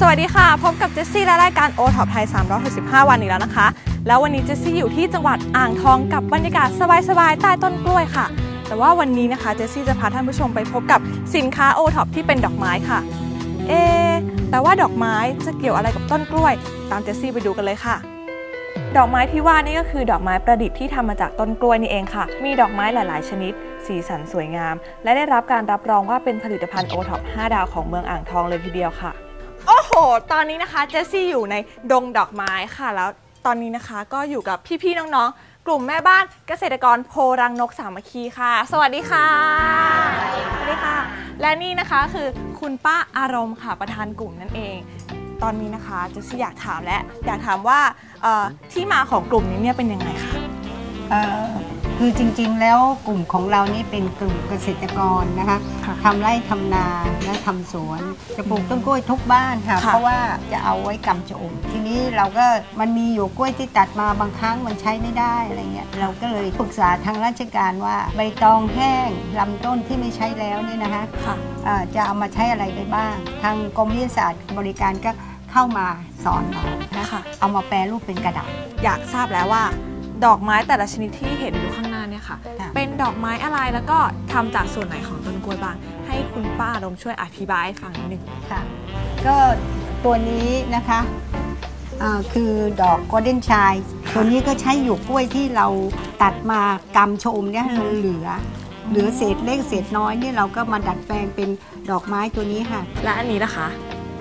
สวัสดีค่ะ พบกับเจสซี่และรายการโอท็อปไทย 365 วันอีกแล้วนะคะ แล้ววันนี้เจสซี่อยู่ที่จังหวัดอ่างทองกับบรรยากาศสบายๆ ใต้ต้นกล้วยค่ะ แต่ว่าวันนี้นะคะเจสซี่จะพาท่านผู้ชมไปพบกับสินค้าโอท็อปที่เป็นดอกไม้ค่ะ เอะแต่ว่าดอกไม้จะเกี่ยวอะไรกับต้นกล้วย ตามเจสซี่ไปดูกันเลยค่ะ ดอกไม้ที่ว่านี่ก็คือดอกไม้ประดิษฐ์ที่ทำมาจากต้นกล้วยนี่เองค่ะ มีดอกไม้หลาย ๆ ชนิด สีสันสวยงาม และได้รับการรับรองว่าเป็นผลิตภัณฑ์โอท็อป5ดาวของเมืองอ่างทองเลยทีเดียวค่ะ โอ้โห ตอนนี้นะคะเจสซี่อยู่ในดงดอกไม้ค่ะ แล้วตอนนี้นะคะก็อยู่กับพี่ๆน้องๆ กลุ่มแม่บ้านเกษตรกรโพรังนกสามัคคีค่ะ สวัสดีค่ะ สวัสดีค่ะ และนี่นะคะคือคุณป้าอารมณ์ค่ะประธานกลุ่มนั่นเอง ตอนนี้นะคะเจสซี่อยากถามและอยากถามว่าเอ่อที่มาของกลุ่มนี้เนี่ยเป็นยังไงคะ เอ่อ คือจริงๆแล้วกลุ่มของเรานี่เป็นกลุ่มเกษตรกรนะคะค่ะทำไร่ทำนาและทำสวนจะปลูกต้นกล้วยทุกบ้านค่ะค่ะเพราะว่าจะเอาไว้กำจะอมทีนี้เราก็มันมีอยู่กล้วยที่ตัดมาบางครั้งมันใช้ไม่ได้อะไรเงี้ยเราก็เลยปรึกษาทางราชการว่าใบตองแห้งลำต้นที่ไม่ใช้แล้วเนี่ยนะคะ ค่ะอ่าจะเอามาใช้อะไรได้บ้าง ทางกรมวิทยาศาสตร์บริการก็เข้ามาสอนเรานะค่ะ เอามาแปรรูปเป็นกระดาษ อยากทราบแล้วว่า ดอกไม้แต่ละชนิดที่เห็นอยู่ข้างหน้าเนี่ยค่ะ ค่ะ เป็นดอกไม้อะไรแล้วก็ทำจากส่วนไหนของต้นกล้วยบ้าง ให้คุณป้าอารมณ์ช่วยอธิบายให้ฟังนิดนึง ค่ะก็ตัวนี้นะคะอ่าคือดอกก o เด้นชายตัวนี้ก็ใช้หยวกกล้วยที่เราตัดมากำชะอมเนี่ยเหลือ เหลือเศษเล็กเศษน้อยเนี่ยเราก็มาดัดแปลงเป็นดอกไม้ตัวนี้ค่ะ และอันนี้นะคะ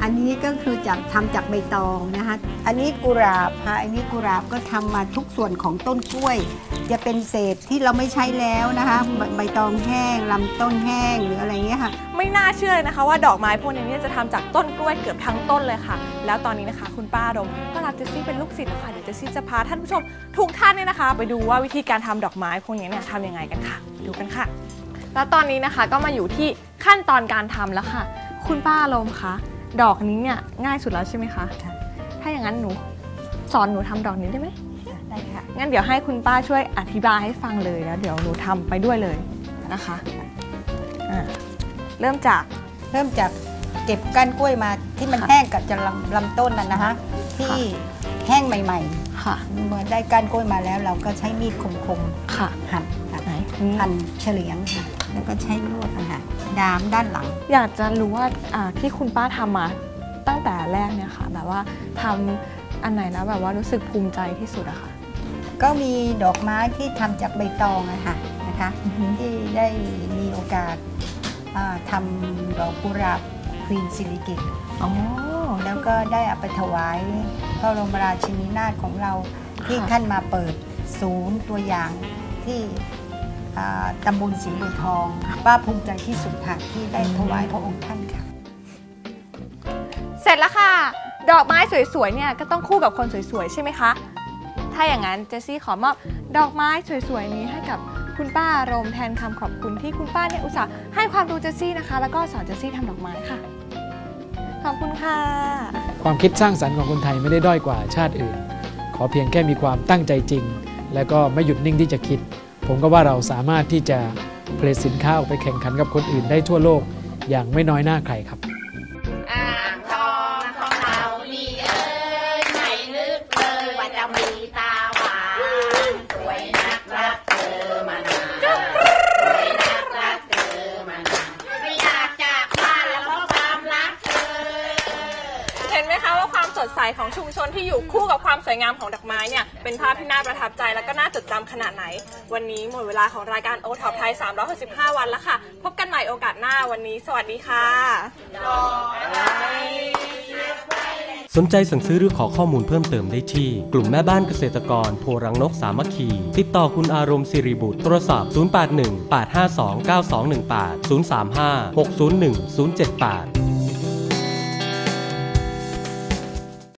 อันนี้ก็คือจากทำจากใบตองนะคะ อันนี้กุหลาบค่ะอันนี้กุหลาบก็ทำมาทุกส่วนของต้นกล้วย จะเป็นเศษที่เราไม่ใช้แล้วนะคะใบใบตองแห้งลำต้นแห้งหรืออะไรเงี้ยค่ะ ไม่น่าเชื่อเลยนะคะ ว่าดอกไม้พวกนี้เนี่ยจะทำจากต้นกล้วยเกือบทั้งต้นเลยค่ะ แล้วตอนนี้นะคะคุณป้าอารมก็รับเจสซี่เป็นลูกศิษย์แล้วค่ะเดี๋ยวเจสซี่จะพาท่านผู้ชมทุกท่านเนี่ยนะคะ ไปดูว่าวิธีการทำดอกไม้พวกนี้เนี่ยทำยังไงกันค่ะไปดูกันค่ะ แล้วตอนนี้นะคะก็มาอยู่ที่ขั้นตอนการทำแล้วค่ะ คุณป้าอารมคะ ดอกนี้เนี่ยง่ายสุดแล้วใช่ไหมคะ ค่ะ ถ้าอย่างนั้นหนูสอนหนูทำดอกนี้ได้ไหม ได้ค่ะ งั้นเดี๋ยวให้คุณป้าช่วยอธิบายให้ฟังเลยแล้วเดี๋ยวหนูทำไปด้วยเลยนะคะอะเริ่มจาก เริ่มจากเก็บก้านกล้วยมาที่มันค่ะแห้งกับจะลำลำต้นน่ะนะคะที่แห้งใหม่ค่ะ ๆเมื่อได้ก้านกล้วยมาแล้ว เราก็ใช้มีดคมค่ะ ๆหั่น ค่ะไหนหั่นเฉลียงค่ะ แล้วก็ใช้ลวดนะคะดามด้านหลัง อยากจะรู้ว่าอ่าที่คุณป้าทำมาตั้งแต่แรกเนี่ยค่ะแบบว่าทำอันไหนแล้วแบบว่ารู้สึกภูมิใจที่สุดอะค่ะ ก็มีดอกไม้ที่ทำจากใบตองอะค่ะนะคะที่ได้มีโอกาสอ่าทำดอกกุหลาบควีนซิลิกิต อ๋อ แล้วก็ได้เอาไปถวายพระบรมราชินีนาถของเราที่ค่ะ ท่านมาเปิดศูนย์ตัวอย่างที่อ่า ตำบลศรีบัวทอง ป้าภูมิใจที่สุดค่ะที่ได้ถวายพระองค์ท่านค่ะ เสร็จแล้วค่ะ ดอกไม้สวยๆเนี่ยก็ต้องคู่กับคนสวยๆ ใช่ไหมคะ ถ้าอย่างนั้นเจสซี่ขอมอบดอกไม้สวยๆนี้ให้กับคุณป้าอารมณ์แทนคำขอบคุณที่คุณป้าเนี่ยอุตส่าห์ให้ความรู้เจสซี่นะคะ แล้วก็สอนเจสซี่ทำดอกไม้ค่ะ ขอบคุณค่ะ ความคิดสร้างสรรค์ของคนไทยไม่ได้ด้อยกว่าชาติอื่น ขอเพียงแค่มีความตั้งใจจริง และก็ไม่หยุดนิ่งที่จะคิด ผมก็ว่าเราสามารถที่จะผลิตสินค้าออกไปแข่งขันกับคนอื่นได้ทั่วโลกอย่างไม่น้อยหน้าใครครับามสดใสของชุมชนที่อยู่คู่กับความสวยงามของดอกไม้เนี่ยเป็นภาพที่น่าประทับใจและก็น่าจดจำขนาดไหน วันนี้หมดเวลาของรายการโอท็อปไทย 365 วันแล้วค่ะ พบกันใหม่โอกาสหน้าวันนี้ สวัสดีค่ะสนใจสั่งซื้อหรือขอข้อมูลเพิ่มเติมได้ที่ กลุ่มแม่บ้านเกษตรกร โพรังนกสามัคคี ติดต่อคุณอารมณ์สิริบุตรโทรศัพท์ 081 852 9218 035 601 078